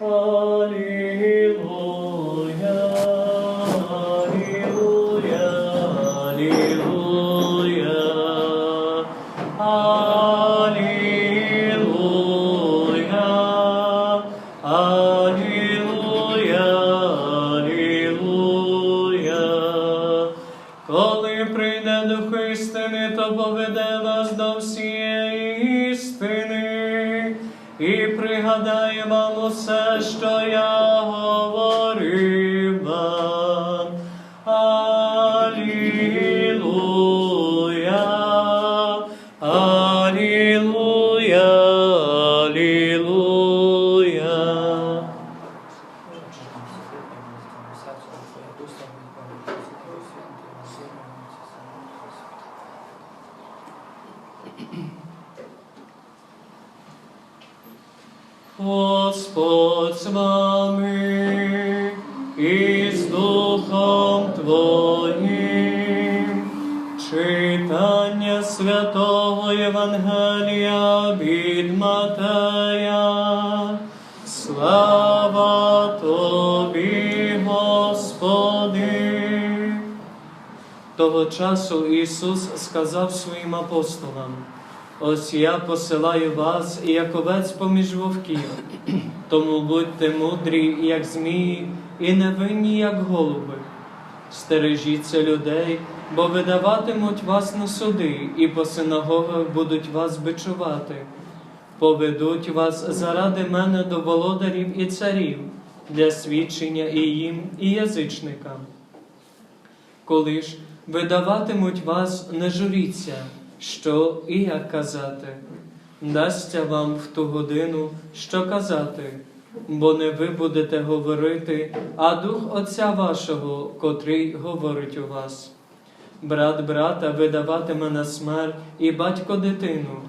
Hallelujah. Господь з вами і з Духом Твоїм. Читання святого Євангелія від Матея. Слава Тобі, Господи! Того часу Ісус сказав своїм апостолам: Ось я посилаю вас, як овець поміж вовків. Тому будьте мудрі, як змії, і невинні, як голуби. Стережіться людей, бо видаватимуть вас на суди, і по синагогах будуть вас бичувати. Поведуть вас заради мене до володарів і царів для свідчення і їм, і язичникам. Коли ж видаватимуть вас, не журіться, що і як казати. Дасться вам в ту годину, що казати, бо не ви будете говорити, а Дух Отця вашого, котрий говорить у вас. Брат брата видаватиме на смерть і батько дитину,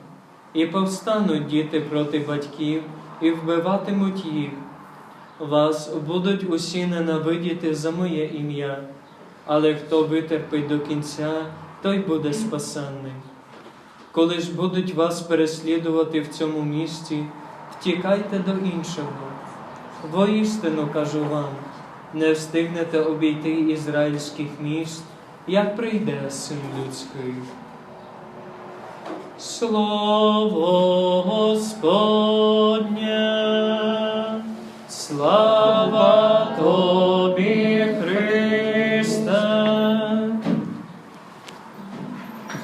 і повстануть діти проти батьків, і вбиватимуть їх. Вас будуть усі ненавидіти за моє ім'я, але хто витерпить до кінця, той буде спасенний. Коли ж будуть вас переслідувати в цьому місті, втікайте до іншого. Воістину кажу вам, не встигнете обійти ізраїльських міст, як прийде син людський. Слово Господнє, слава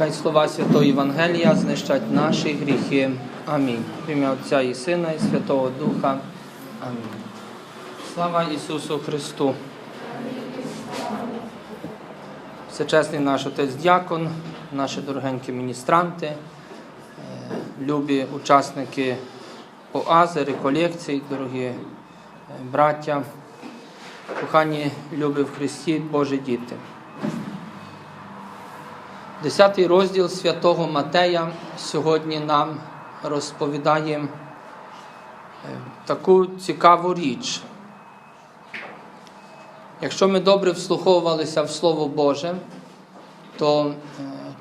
Хай слова Святого Євангелія знищать наші гріхи. Амінь. В ім'я Отця і Сина, і Святого Духа. Амінь. Слава Ісусу Христу. Всечесний наш отець дякон, наші дорогенькі міністранти, е, любі учасники оази, реколекцій, дорогі е, браття, кохані любі в Христі, Божі діти. Десятий розділ святого Матея сьогодні нам розповідає е, таку цікаву річ. Якщо ми добре вслуховувалися в Слово Боже, то е,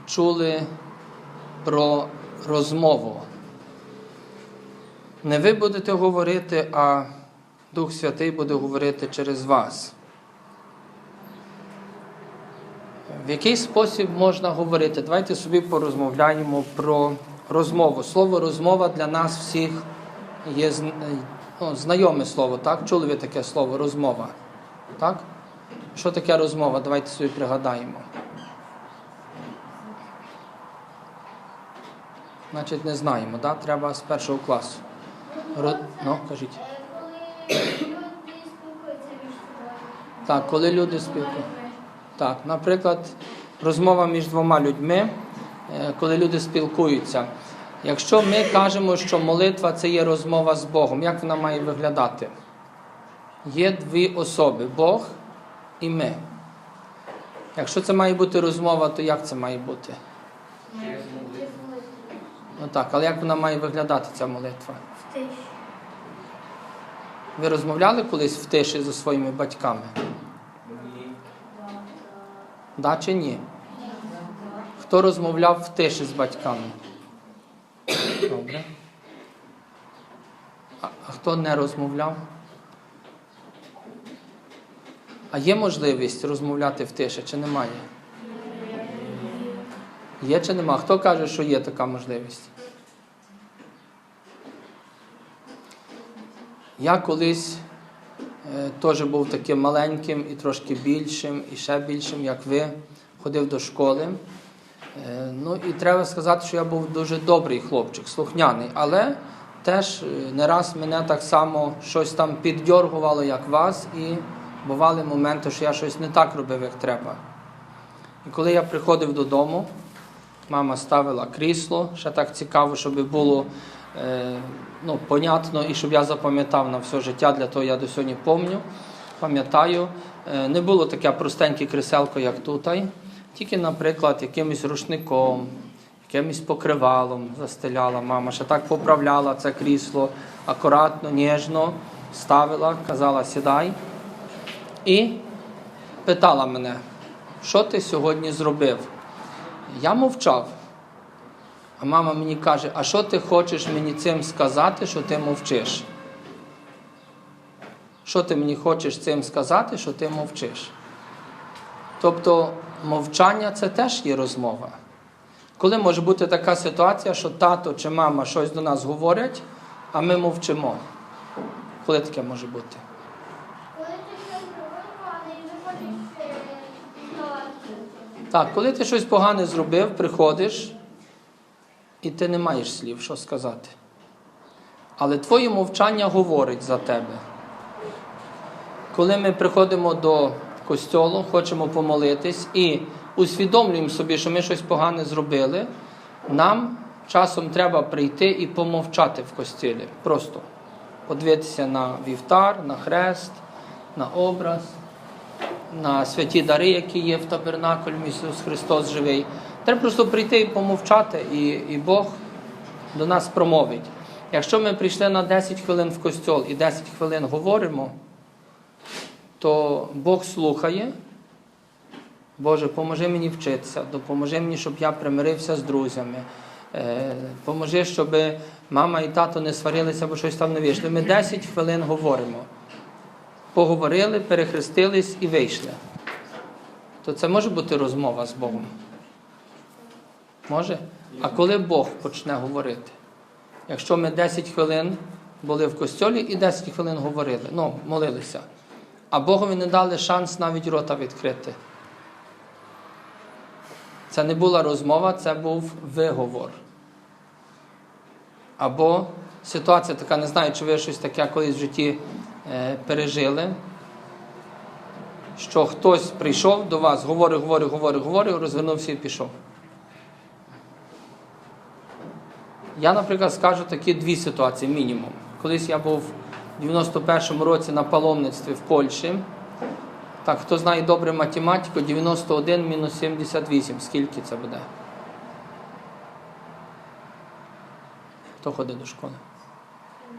чули про розмову. Не ви будете говорити, а Дух Святий буде говорити через вас. В який спосіб можна говорити? Давайте собі порозмовляємо про розмову. Слово розмова для нас всіх є ну, знайоме слово, так? Чули ви таке слово розмова? Так? Що таке розмова? Давайте собі пригадаємо. Значить, не знаємо, так? Треба з першого класу. Ро... Ну, кажіть. Так, коли люди спілкуються. Так, наприклад, розмова між двома людьми, е, коли люди спілкуються. Якщо ми кажемо, що молитва це є розмова з Богом, як вона має виглядати? Є дві особи Бог і ми. Якщо це має бути розмова, то як це має бути? Ну так, але як вона має виглядати, ця молитва? В тиші. Ви розмовляли колись в тиші зі своїми батьками? Да чи ні? Хто розмовляв в тиші з батьками? Добре. А хто не розмовляв? А є можливість розмовляти в тиші чи немає? Є чи нема? Хто каже, що є така можливість? Я колись теж був таким маленьким і трошки більшим, і ще більшим, як ви, ходив до школи. Е, ну і треба сказати, що я був дуже добрий хлопчик, слухняний, але теж е, не раз мене так само щось там піддьоргувало, як вас, і бували моменти, що я щось не так робив, як треба. І коли я приходив додому, мама ставила крісло, ще так цікаво, щоб було е, ну, понятно і щоб я запам'ятав на все життя, для того я до сьогодні пам'ятаю. Пам'ятаю, Е, не було таке простеньке кріселко, як тут. Тільки, наприклад, якимось рушником, якимось покривалом застеляла мама, ще так поправляла це крісло, акуратно, ніжно ставила, казала, сідай. І питала мене, що ти сьогодні зробив? Я мовчав. А мама мені каже, а що ти хочеш мені цим сказати, що ти мовчиш? Що ти мені хочеш цим сказати, що ти мовчиш? Тобто мовчання це теж є розмова. Коли може бути така ситуація, що тато чи мама щось до нас говорять, а ми мовчимо. Коли таке може бути? Так, коли ти щось погане зробив, приходиш, і ти не маєш слів, що сказати. Але твоє мовчання говорить за тебе. Коли ми приходимо до костьолу, хочемо помолитись і усвідомлюємо собі, що ми щось погане зробили, нам часом треба прийти і помовчати в костілі. Просто подивитися на вівтар, на хрест, на образ на святі дари, які є в табернакулі, Ісус Христос живий. Треба просто прийти і помовчати, і, і Бог до нас промовить. Якщо ми прийшли на 10 хвилин в костьол і 10 хвилин говоримо, то Бог слухає. Боже, поможи мені вчитися, допоможи мені, щоб я примирився з друзями. Е, Поможи, щоб мама і тато не сварилися, бо щось там не вийшло. Ми 10 хвилин говоримо поговорили, перехрестились і вийшли. То це може бути розмова з Богом? Може? А коли Бог почне говорити? Якщо ми 10 хвилин були в костьолі і 10 хвилин говорили, ну, молилися, а Богові не дали шанс навіть рота відкрити. Це не була розмова, це був виговор. Або ситуація така, не знаю, чи ви щось таке колись в житті е, пережили, що хтось прийшов до вас, говорив, говорив, говорив, говорив, розвернувся і пішов. Я, наприклад, скажу такі дві ситуації мінімум. Колись я був в 91-му році на паломництві в Польщі. Так, хто знає добре математику, 91 мінус 78. Скільки це буде? Хто ходить до школи?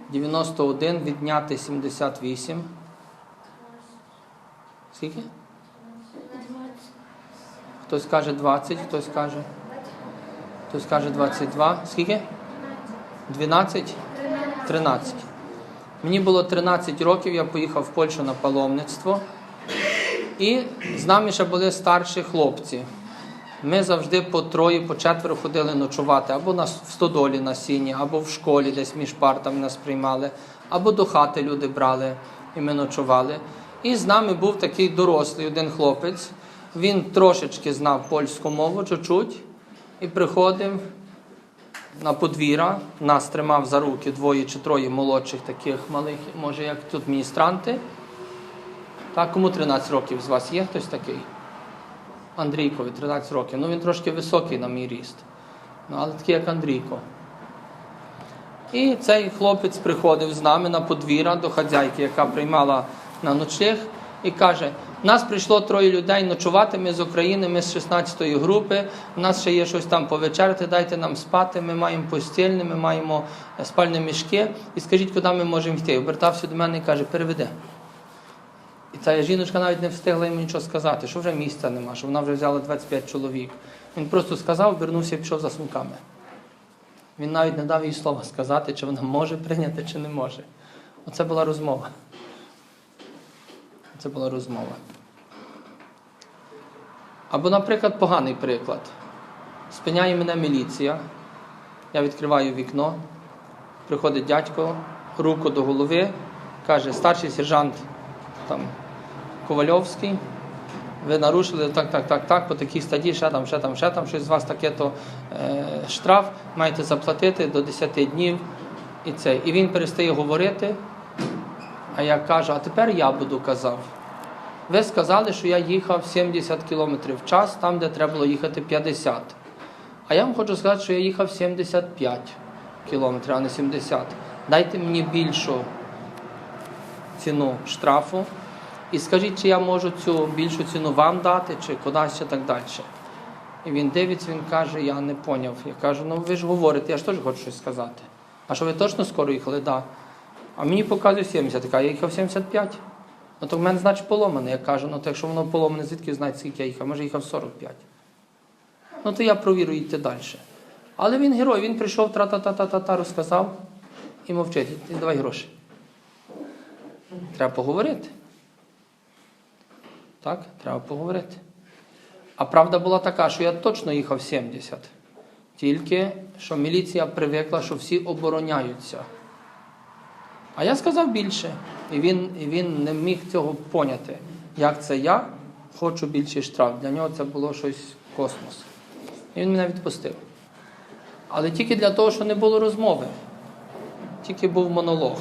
91 відняти 78. Скільки? Хтось каже 20, хтось каже. Хтось каже 22. Скільки? 12? 13. Мені було 13 років, я поїхав в Польщу на паломництво. І з нами ще були старші хлопці. Ми завжди по троє, по четверо ходили ночувати або в стодолі на сіні, або в школі, десь між партами нас приймали, або до хати люди брали і ми ночували. І з нами був такий дорослий один хлопець. Він трошечки знав польську мову, чуть-чуть, і приходив на подвір'я, нас тримав за руки двоє чи троє молодших таких малих, може, як тут міністранти. Так, кому 13 років з вас є хтось такий? Андрійкові 13 років. Ну він трошки високий на мій ріст. Ну, але такий, як Андрійко. І цей хлопець приходив з нами на подвір'я до хазяйки, яка приймала на ночліг, і каже: нас прийшло троє людей ночувати, ми з України, ми з 16-ї групи, у нас ще є щось там повечеряти, дайте нам спати, ми маємо постільне, ми маємо е, спальні мішки. І скажіть, куди ми можемо йти. Обертався до мене і каже, переведи. І ця жіночка навіть не встигла йому нічого сказати, що вже місця нема, що вона вже взяла 25 чоловік. Він просто сказав, вернувся і пішов за сумками. Він навіть не дав їй слова сказати, чи вона може прийняти, чи не може. Оце була розмова. Це була розмова. Або, наприклад, поганий приклад. Спиняє мене міліція, я відкриваю вікно, приходить дядько, руку до голови, каже, старший сержант там, Ковальовський, ви нарушили так, так, так, так, по такій статті, ще там, ще там, ще там, щось з вас таке, то е, штраф, маєте заплатити до 10 днів. І, це. і він перестає говорити, а я кажу, а тепер я буду казав. Ви сказали, що я їхав 70 км в час, там, де треба було їхати 50. А я вам хочу сказати, що я їхав 75 км, а не 70. Дайте мені більшу ціну штрафу і скажіть, чи я можу цю більшу ціну вам дати, чи кудись ще так далі. І він дивиться, він каже, я не поняв. Я кажу, ну ви ж говорите, я ж теж хочу щось сказати. А що ви точно скоро їхали? Да. А мені показує 70, така, я їхав 75. Ну то в мене, значить, поломане. Я кажу, ну то якщо воно поломане, звідки знаєте, скільки я їхав? Може, їхав 45. Ну то я провірю йти далі. Але він герой, він прийшов, тра-та-та-та-та, розказав і мовчить. І давай гроші. Треба поговорити. Так, треба поговорити. А правда була така, що я точно їхав 70. Тільки що міліція привикла, що всі обороняються. А я сказав більше. І він, і він не міг цього поняти. Як це я хочу більший штраф. Для нього це було щось космос. І він мене відпустив. Але тільки для того, що не було розмови. Тільки був монолог.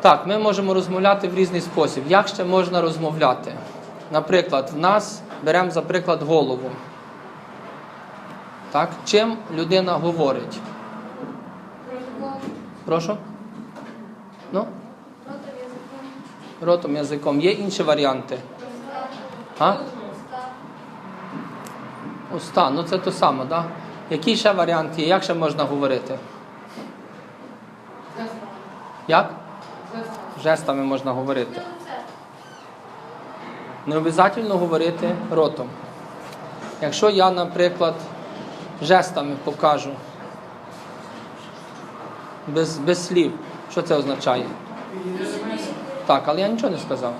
Так, ми можемо розмовляти в різний спосіб. Як ще можна розмовляти? Наприклад, в нас беремо за приклад голову. Так? Чим людина говорить? Прошу? Ну? Ротом, язиком. Є інші варіанти? А? Уста. Ну це то саме, так? Який ще варіант є? Як ще можна говорити? Як? Жестами можна говорити. Не обов'язково говорити ротом. Якщо я, наприклад, жестами покажу без, без слів, що це означає? Так, але я нічого не сказав.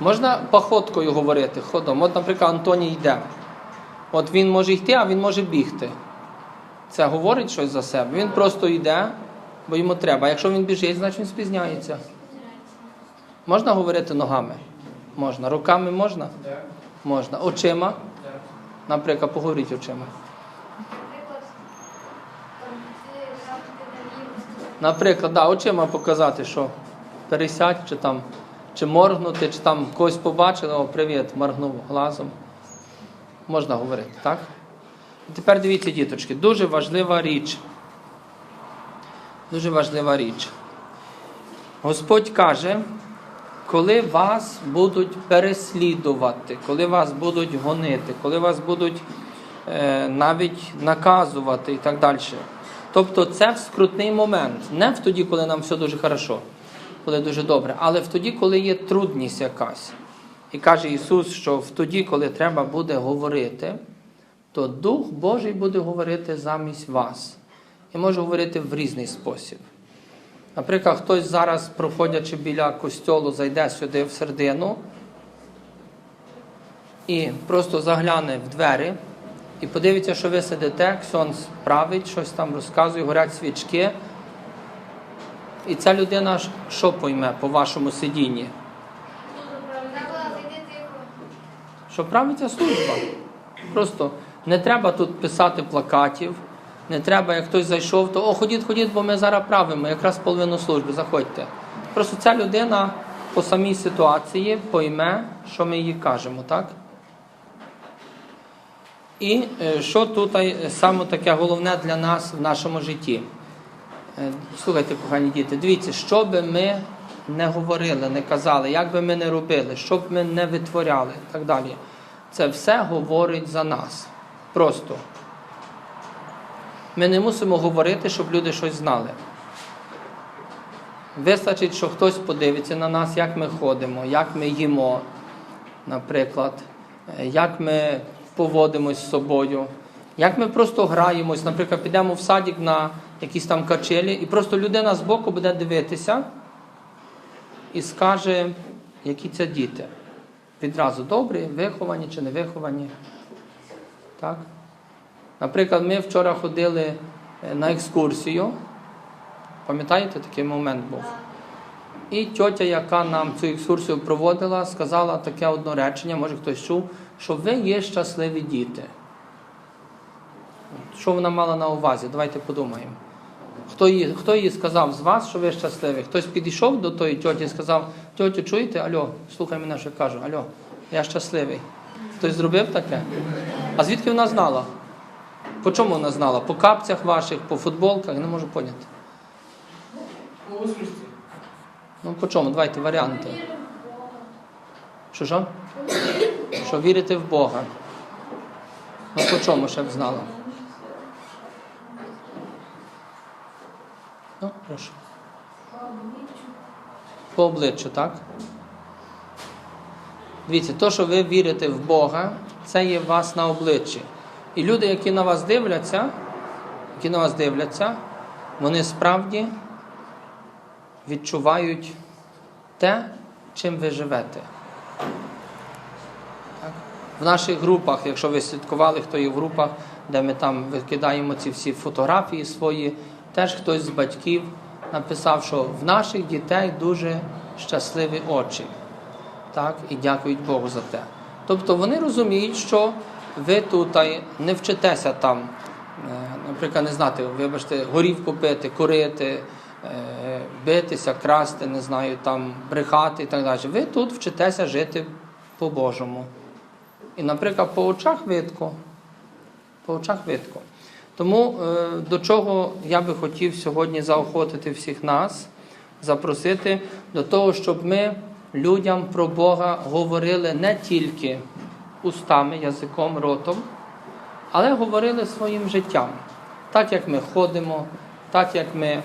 Можна походкою говорити, ходом. От, наприклад, Антоній йде. От він може йти, а він може бігти. Це говорить щось за себе. Він просто йде, бо йому треба. А якщо він біжить, значить він спізняється. Можна говорити ногами? Можна. Руками можна? Можна. Очима? Наприклад, поговоріть очима. Наприклад, да, очима показати, що пересядь, чи там, чи моргнути, чи там когось побачили, о, привіт, моргнув глазом. Можна говорити, так? Тепер дивіться, діточки, дуже важлива річ. Дуже важлива річ. Господь каже, коли вас будуть переслідувати, коли вас будуть гонити, коли вас будуть е, навіть наказувати і так далі. Тобто це в скрутний момент, не в тоді, коли нам все дуже хорошо, коли дуже добре, але в тоді, коли є трудність якась. І каже Ісус, що в тоді, коли треба буде говорити, то Дух Божий буде говорити замість вас. І може говорити в різний спосіб. Наприклад, хтось зараз, проходячи біля костьолу, зайде сюди в середину і просто загляне в двері і подивиться, що ви сидите, ксьонс править, щось там розказує, горять свічки. І ця людина що пойме по вашому сидінні? Що правиться служба. Просто не треба тут писати плакатів, не треба, як хтось зайшов, то о, ходіть, ходіть, бо ми зараз правимо, якраз половину служби, заходьте. Просто ця людина по самій ситуації пойме, що ми їй кажемо, так? І е, що тут саме таке головне для нас в нашому житті? Е, Слухайте, кохані діти, дивіться, що би ми не говорили, не казали, як би ми не робили, що б ми не витворяли і так далі. Це все говорить за нас. Просто. Ми не мусимо говорити, щоб люди щось знали. Вистачить, що хтось подивиться на нас, як ми ходимо, як ми їмо, наприклад, е, як ми поводимось з собою, як ми просто граємось, наприклад, підемо в садик на якісь там качелі, і просто людина з боку буде дивитися і скаже, які це діти. відразу добрі, виховані чи не виховані. Так? Наприклад, ми вчора ходили е, на екскурсію. Пам'ятаєте, такий момент був? І тьотя, яка нам цю екскурсію проводила, сказала таке одно речення, може хтось чув, що ви є щасливі діти. Що вона мала на увазі? Давайте подумаємо. Хто їй, хто їй сказав з вас, що ви щасливі? Хтось підійшов до тої тьоті і сказав, тьотю, чуєте? Альо, слухай мене, що я кажу, альо, я щасливий. Хтось зробив таке? А звідки вона знала? По чому вона знала? По капцях ваших, по футболках? Не можу поняти. Ну, по чому? Давайте варіанти. Що що? Що вірити в Бога. Ну, по чому ще б знала? Ну, прошу. По обличчю, так? Дивіться, то, що ви вірите в Бога, це є вас на обличчі. І люди, які на вас дивляться, які на вас дивляться, вони справді відчувають те, чим ви живете. В наших групах, якщо ви слідкували, хто є в групах, де ми там викидаємо ці всі фотографії свої, теж хтось з батьків написав, що в наших дітей дуже щасливі очі. Так? І дякують Богу за те. Тобто вони розуміють, що ви тут не вчитеся там, е, наприклад, не знати, вибачте, горівку пити, курити, е, битися, красти, не знаю, там, брехати і так далі. Ви тут вчитеся жити по-божому. І, наприклад, по очах видко. По очах видко. Тому е, до чого я би хотів сьогодні заохотити всіх нас, запросити до того, щоб ми людям про Бога говорили не тільки устами, язиком, ротом, але говорили своїм життям. Так як ми ходимо, так як ми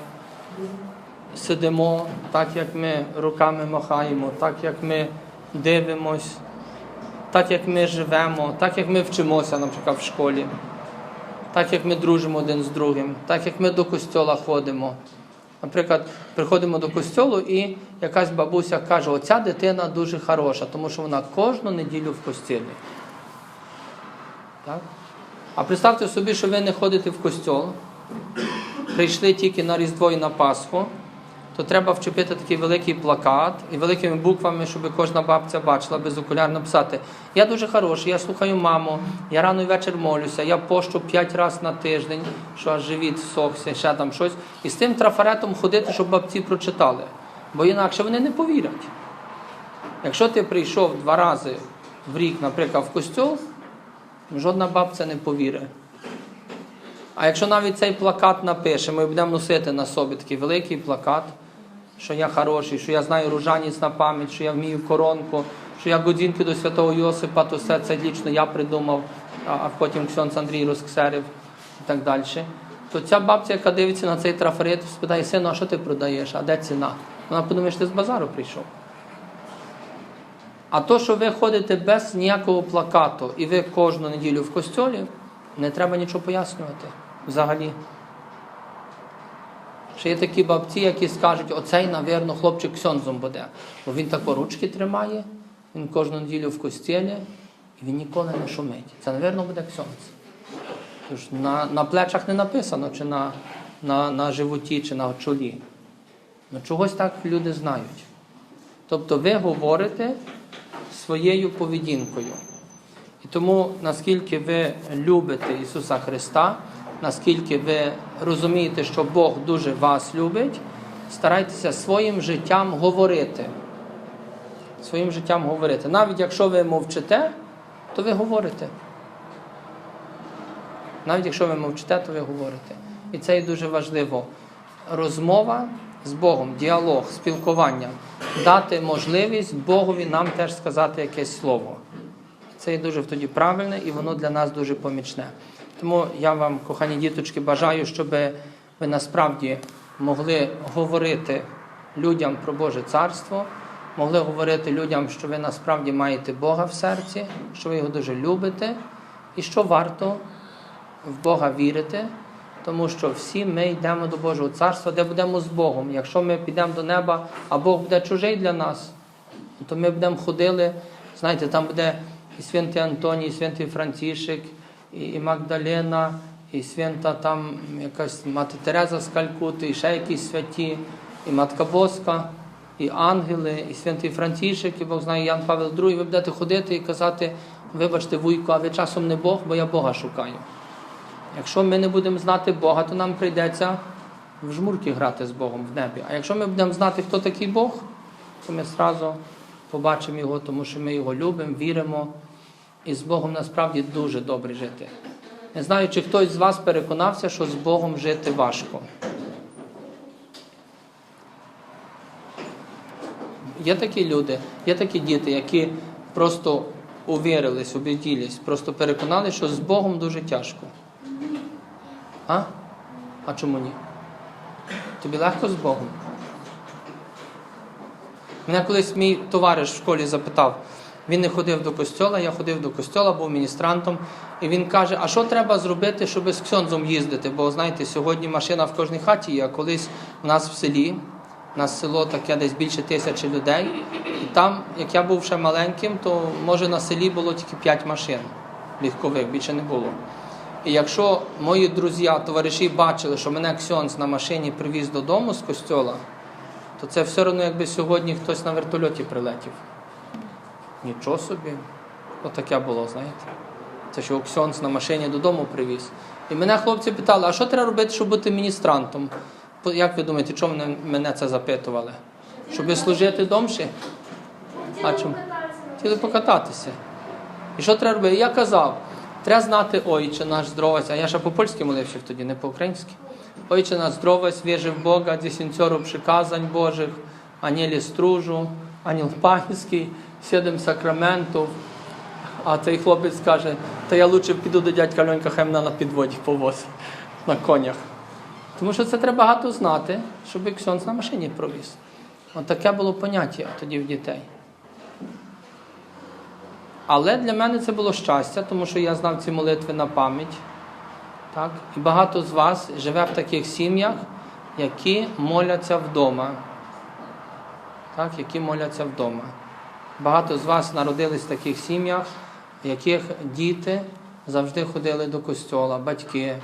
сидимо, так як ми руками махаємо, так як ми дивимось, так як ми живемо, так як ми вчимося, наприклад, в школі, так як ми дружимо один з другим, так як ми до костьола ходимо. Наприклад, приходимо до костьолу і якась бабуся каже, оця дитина дуже хороша, тому що вона кожну неділю в костілі. Так? А представте собі, що ви не ходите в костьол, прийшли тільки на Різдво і на Пасху, то треба вчепити такий великий плакат і великими буквами, щоб кожна бабця бачила без окуляр написати: Я дуже хороший, я слухаю маму, я рано і вечір молюся, я пощу п'ять разів на тиждень, що аж живіт всохся, ще там щось. І з тим трафаретом ходити, щоб бабці прочитали. Бо інакше вони не повірять. Якщо ти прийшов два рази в рік, наприклад, в костьол, жодна бабця не повірить. А якщо навіть цей плакат напишемо і будемо носити на собі такий великий плакат, що я хороший, що я знаю ружаніць на пам'ять, що я вмію коронку, що я годинки до святого Йосипа, то все це лічно я придумав, а а потім Ксьонц Андрій розксерив і так далі. То ця бабця, яка дивиться на цей трафарет, спитає, сину, а що ти продаєш? А де ціна? Вона подумає, що ти з базару прийшов. А то, що ви ходите без ніякого плакату і ви кожну неділю в костьолі, не треба нічого пояснювати взагалі. Ще є такі бабці, які скажуть, оцей, навірно, хлопчик ксьонзом буде. Бо він тако ручки тримає, він кожну неділю в костілі, і він ніколи не шумить. Це, навірно, буде ксьонз. Тож на, на плечах не написано, чи на, на, на животі, чи на чолі. Ну чогось так люди знають. Тобто ви говорите своєю поведінкою. І тому, наскільки ви любите Ісуса Христа, наскільки ви розумієте, що Бог дуже вас любить, старайтеся своїм життям говорити. Своїм життям говорити. Навіть якщо ви мовчите, то ви говорите. Навіть якщо ви мовчите, то ви говорите. І це є дуже важливо. Розмова з Богом, діалог, спілкування, дати можливість Богові нам теж сказати якесь слово. Це є дуже тоді правильне і воно для нас дуже помічне. Тому я вам, кохані діточки, бажаю, щоб ви насправді могли говорити людям про Боже Царство, могли говорити людям, що ви насправді маєте Бога в серці, що ви його дуже любите, і що варто в Бога вірити, тому що всі ми йдемо до Божого Царства, де будемо з Богом. Якщо ми підемо до неба, а Бог буде чужий для нас, то ми будемо ходили Знаєте, там буде і святий Антоній, і святий Францішек, і, Магдалена, і свята там якась мати Тереза з Калькути, і ще якісь святі, і Матка Боска, і ангели, і святий Францішек, і Бог знає Ян Павел II. Ви будете ходити і казати, вибачте, вуйку, а ви часом не Бог, бо я Бога шукаю. Якщо ми не будемо знати Бога, то нам прийдеться в жмурки грати з Богом в небі. А якщо ми будемо знати, хто такий Бог, то ми зразу побачимо його, тому що ми його любимо, віримо. І з Богом насправді дуже добре жити. Не знаю, чи хтось з вас переконався, що з Богом жити важко. Є такі люди, є такі діти, які просто увірились, убіділись, просто переконали, що з Богом дуже тяжко. А? А чому ні? Тобі легко з Богом? Мене колись мій товариш в школі запитав, він не ходив до костьола, я ходив до костьола, був міністрантом, і він каже: а що треба зробити, щоб з ксьонзом їздити? Бо знаєте, сьогодні машина в кожній хаті є, а колись у нас в селі, у нас село таке десь більше тисячі людей, і там, як я був ще маленьким, то може на селі було тільки 5 машин легкових, більше не було. І якщо мої друзі, товариші бачили, що мене Ксьонз на машині привіз додому з костьола, то це все одно, якби сьогодні хтось на вертольоті прилетів. Нічого собі. Отаке було, знаєте. Це що Ксьонз на машині додому привіз. І мене хлопці питали, а що треба робити, щоб бути міністрантом? Як ви думаєте, чому мене- це запитували? Щоб служити домші? А чому? Хотіли покататися. І що треба робити? Я казав, треба знати Ойче наш здровець, а я ще по-польськи молився тоді, не по-українськи. Ойче наш здровець, віrzy в Бога, dziesięcioro przykazań Bożych, anieli stróżu, aniel pański, siedem sakramentów. А цей хлопець каже, та я лучше піду до дядька Льонька Хемна на підводі повоз на конях. Тому що це треба багато знати, щоб ксьонц на машині провіз. От таке було поняття тоді в дітей. Але для мене це було щастя, тому що я знав ці молитви на пам'ять. Так? І багато з вас живе в таких сім'ях, які моляться вдома. Так? Які моляться вдома. Багато з вас народились в таких сім'ях, в яких діти завжди ходили до костьола, батьки,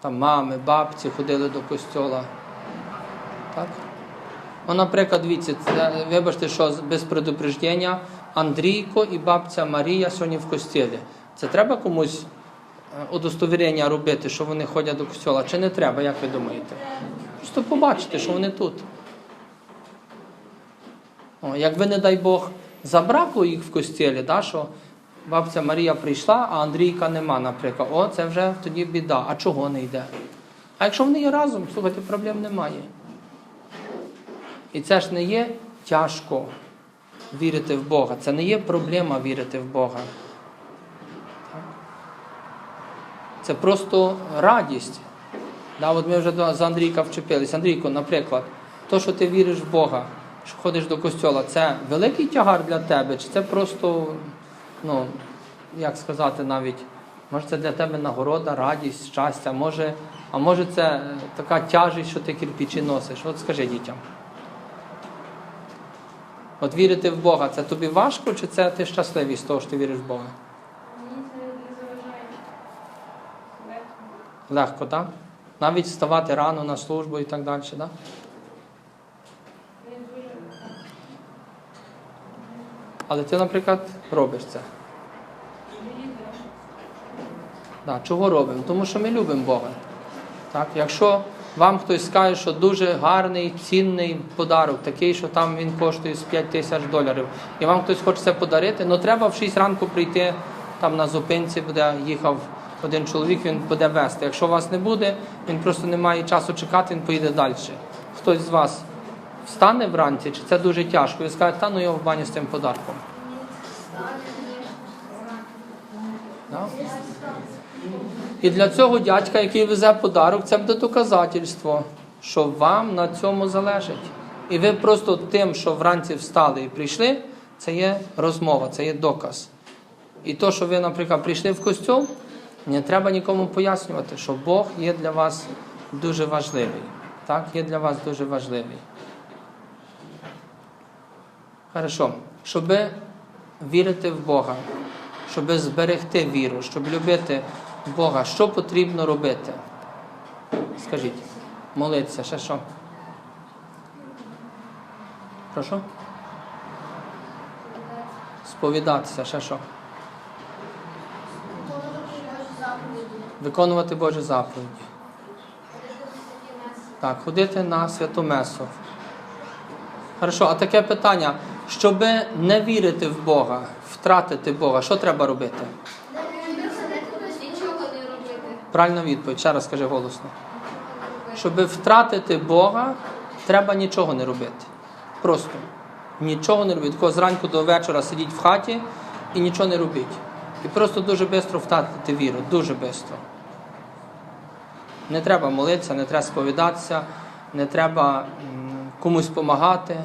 там мами, бабці ходили до костьола. Так? Ну, наприклад, дивіться, це, вибачте, що без предупреждення Андрійко і бабця Марія сьогодні в костілі. Це треба комусь е, удостовірення робити, що вони ходять до костьола, чи не треба, як ви думаєте? Просто побачите, що вони тут. О, якби, не дай Бог, забракло їх в костілі, да, що бабця Марія прийшла, а Андрійка нема, наприклад, о, це вже тоді біда. А чого не йде? А якщо вони є разом, слухайте, проблем немає. І це ж не є тяжко вірити в Бога. Це не є проблема вірити в Бога. Це просто радість. Да, от ми вже з Андрійка вчепились. Андрійко, наприклад, то, що ти віриш в Бога, що ходиш до костьола, це великий тягар для тебе, чи це просто, ну, як сказати навіть, може це для тебе нагорода, радість, щастя, може, а може це е, така тяжість, що ти кирпичі носиш. От скажи дітям. От вірити в Бога, це тобі важко, чи це ти щасливий з того, що ти віриш в Бога? Легко, так? Навіть вставати рано на службу і так далі, так? Не дуже легко. Але ти, наприклад, робиш це. Да. Чого робимо? Тому що ми любимо Бога. Так? Якщо вам хтось скаже, що дуже гарний, цінний подарок, такий, що там він коштує з 5 тисяч доларів, і вам хтось хоче це подарити, ну треба в 6 ранку прийти там на зупинці, буде їхав один чоловік, він буде вести. Якщо вас не буде, він просто не має часу чекати, він поїде далі. Хтось з вас встане вранці, чи це дуже тяжко, і скаже, та ну я в баню з цим подарком. Да? І для цього дядька, який везе подарок, це буде доказательство, що вам на цьому залежить. І ви просто тим, що вранці встали і прийшли, це є розмова, це є доказ. І то, що ви, наприклад, прийшли в костюм, не треба нікому пояснювати, що Бог є для вас дуже важливий. Так, є для вас дуже важливий. Хорошо. Щоб вірити в Бога, щоб зберегти віру, щоб любити Бога, що потрібно робити? Скажіть, молитися, ще що? Прошу? Сповідатися, ще що? Виконувати Божі заповіді. Так, ходити на святу месу. Хорошо, а таке питання. Щоб не вірити в Бога, втратити Бога, що треба робити? Правильна відповідь, ще раз скажи голосно. Щоб втратити Бога, треба нічого не робити. Просто нічого не робити. Такого зранку до вечора сидіть в хаті і нічого не робіть. І просто дуже швидко втратити віру, дуже швидко. Не треба молитися, не треба сповідатися, не треба комусь допомагати,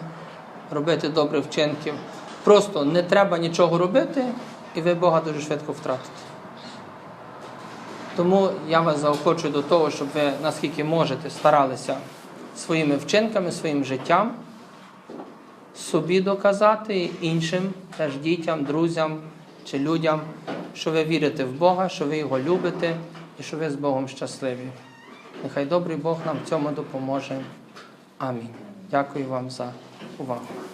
робити добрі вчинків. Просто не треба нічого робити, і ви Бога дуже швидко втратите. Тому я вас заохочую до того, щоб ви наскільки можете старалися своїми вчинками, своїм життям собі доказати і іншим, теж дітям, друзям чи людям, що ви вірите в Бога, що ви його любите і що ви з Богом щасливі. Нехай добрий Бог нам в цьому допоможе. Амінь. Дякую вам за 不妨了。